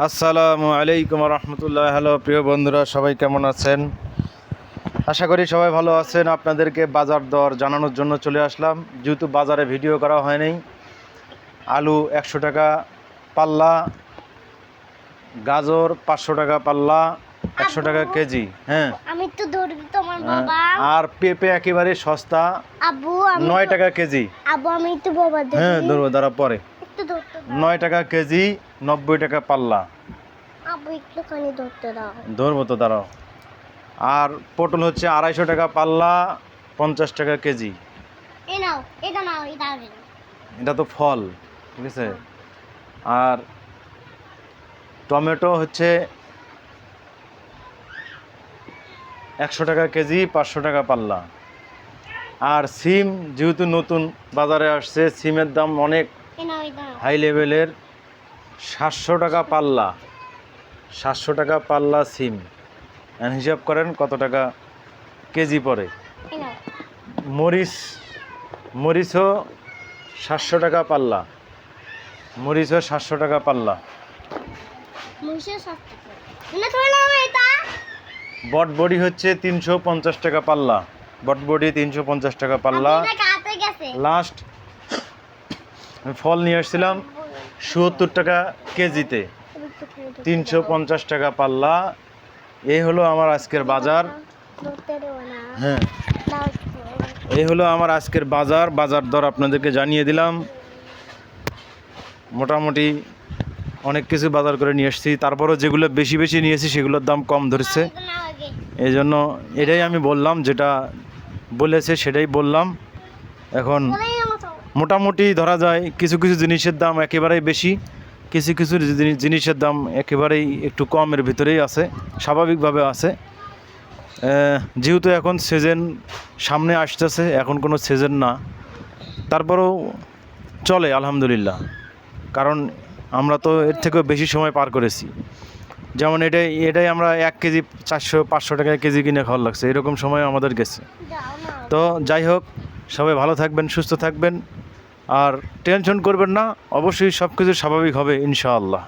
আসসালামু আলাইকুম রহমতুল্লাহ হ্যালো প্রিয় বন্ধুরা সবাই কেমন আছেন? আশা করি সবাই ভালো আছেন। আপনাদেরকে বাজার দর জানানোর জন্য চলে আসলাম। যেহেতু বাজারে ভিডিও করা হয়নি আলু একশো টাকা পাল্লা গাজর পাঁচশো টাকা পাল্লা একশো টাকা কেজি হ্যাঁ। আমি তো ধরবি তোমার বাবা। আর পেঁপে একেবারে সস্তা আব্বু নয় টাকা কেজি। আব্বু আমি একটু বাবা হ্যাঁ ধরবি দাঁড়া পরে। নয় টাকা কেজি নব্বই টাকা পাল্লা। ধরবো তো দাঁড়াও। আর পটল হচ্ছে আড়াইশো টাকা পাল্লা পঞ্চাশ টাকা কেজি। এটা তো ফল ঠিক আছে? আর টমেটো হচ্ছে একশো টাকা কেজি পাঁচশো টাকা পাল্লা। আর সিম যেহেতু নতুন বাজারে আসছে সিমের দাম অনেক হাই লেভেলের সাতশো টাকা পাল্লা সাতশো টাকা পাল্লা সিম। হিসাব করেন কত টাকা কেজি পড়ে? মরিচ মরিচও সাতশো টাকা পাল্লা। মরিচও সাতশো টাকা পাল্লা। বটবডি হচ্ছে তিনশো পঞ্চাশ টাকা পাল্লা। বটবডি তিনশো পঞ্চাশ টাকা পাল্লা। লাস্ট ফল নিয়ে আসছিলাম সত্তর টাকা কেজিতে। তিনশো পঞ্চাশ টাকা পাল্লা। এই হলো আমার আজকের বাজার। হ্যাঁ। এই হলো আমার আজকের বাজার। বাজার দর আপনাদেরকে জানিয়ে দিলাম। মোটামুটি অনেক কিছু বাজার করে নিয়ে এসেছি তারপরও যেগুলো বেশি বেশি নিয়েছি সেগুলোর দাম কম ধরেছে। এই জন্য এটাই আমি বললাম, যেটা বলেছে সেটাই বললাম। এখন মোটামুটি ধরা যায় কিছু কিছু জিনিসের দাম একেবারেই বেশি, কিছু কিছু জিনিসের দাম একেবারেই একটু কমের ভিতরেই আছে, স্বাভাবিকভাবে আছে। যেহেতু এখন সিজন সামনে আসতেছে, এখন কোনো সিজন না, তারপরেও চলে আলহামদুলিল্লাহ। কারণ আমরা তো এর থেকেও বেশি সময় পার করেছি। যেমন এটাই এটাই আমরা এক কেজি চারশো, পাঁচশো টাকা কেজি কিনে খাওয়ার লাগছে, এরকম সময় আমাদের গেছে। তো যাই হোক, সবাই ভালো থাকবেন, সুস্থ থাকবেন। আর টেনশন করবেন না অবশ্যই সব কিছু স্বাভাবিক হবে ইনশাআল্লাহ।